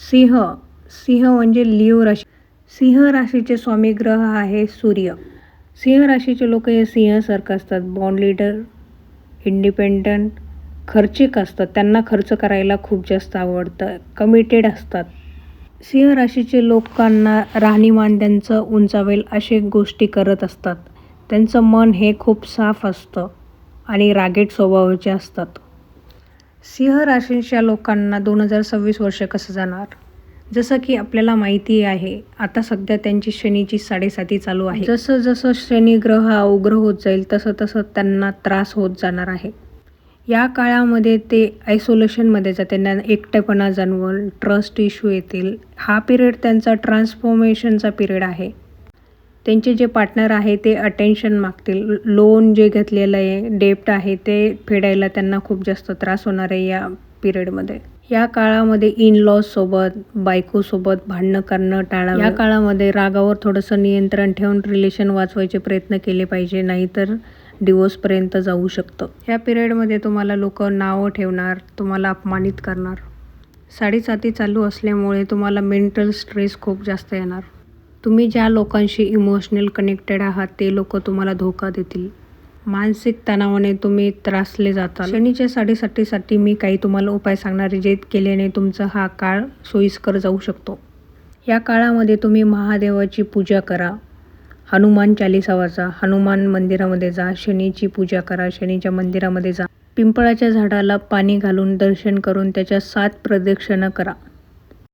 सिंह. सिंह म्हणजे लिओ राशी. सिंह राशीचे स्वामी ग्रह आहे सूर्य. सिंह राशीचे लोक हे सिंहासारखं असतात. बॉन्ड लीडर इंडिपेंडंट खर्चिक असतात. त्यांना खर्च करायला खूप जास्त आवडतं. कमिटेड असतात. सिंह राशीचे लोकांना राहणीमान त्यांचं उंचावेल असे गोष्टी करत असतात. त्यांचं मन हे खूप साफ असतं आणि रागेट स्वभावाचे असतात. सिंह राशीच्या लोकांना दोन हजार सव्वीस वर्ष कसं जाणार? जसं की आपल्याला माहिती आहे आता सध्या त्यांची शनीची साडेसाती चालू आहे. जसं जसं शनी ग्रह हा उग्र होत जाईल तसं तसं त्यांना त्रास होत जाणार आहे. या काळामध्ये ते आयसोलेशनमध्ये जाते त्यांना एकटेपणा जाणवल ट्रस्ट इश्यू येतील. हा पिरियड त्यांचा ट्रान्सफॉर्मेशनचा पिरियड आहे. त्यांचे जे पार्टनर आहे ते अटेन्शन मागतील. लोन जे घेतलेलं आहे डेप्ट आहे ते फेडायला त्यांना खूप जास्त त्रास होणार आहे या पिरियडमध्ये या काळामध्ये इन लॉजसोबत बायकोसोबत भांडणं करणं टाळावं. या काळामध्ये रागावर थोडंसं नियंत्रण ठेवून रिलेशन वाचवायचे प्रयत्न केले पाहिजे नाहीतर डिवोर्सपर्यंत जाऊ शकतं. या पिरियडमध्ये तुम्हाला लोक नावं ठेवणार तुम्हाला अपमानित करणार. साडेसाती चालू असल्यामुळे तुम्हाला मेंटल स्ट्रेस खूप जास्त येणार. तुम्ही ज्या लोकांशी इमोशनल कनेक्टेड आहात ते लोक तुम्हाला धोका देतील. मानसिक तणावाने तुम्ही त्रासले जाता शनीच्या साडेसातीसाठी मी काही तुम्हाला उपाय सांगणारे जे केल्याने तुमचा हा काळ सोयीस्कर जाऊ शकतो. या काळामध्ये तुम्ही महादेवाची पूजा करा. हनुमान चालिसा वाचा हनुमान मंदिरामध्ये जा शनीची पूजा करा शनीच्या मंदिरामध्ये जा. पिंपळाच्या झाडाला पाणी घालून दर्शन करून त्याच्या सात प्रदक्षिणा करा.